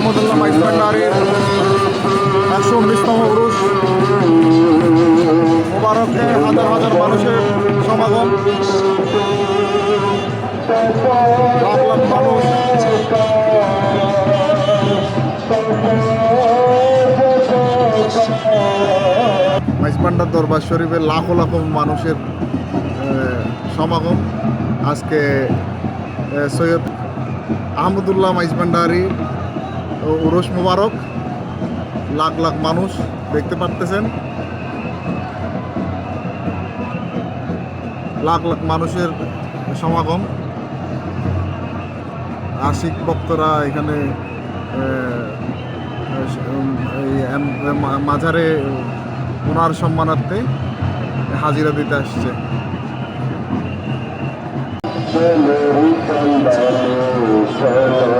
আহমদুল্লাহ মাইজমান্ডারির একশো উনিশতম উরুষ মোবারকে হাজার হাজার মানুষের সমাগম। লাখ দরবার শরীফে লাখো লাখো মানুষের সমাগম। আজকে সৈয়দ আহমদুল্লাহ মাইজমান্ডারি উরস মুবারক। লাখ লাখ মানুষ দেখতে পারতেছেন। লাখ লাখ মানুষের সমাগম। আশিক ভক্তরা এখানে মাঝারে ওনার সম্মানার্থে হাজিরা দিতে আসছে। চলো চলো চলো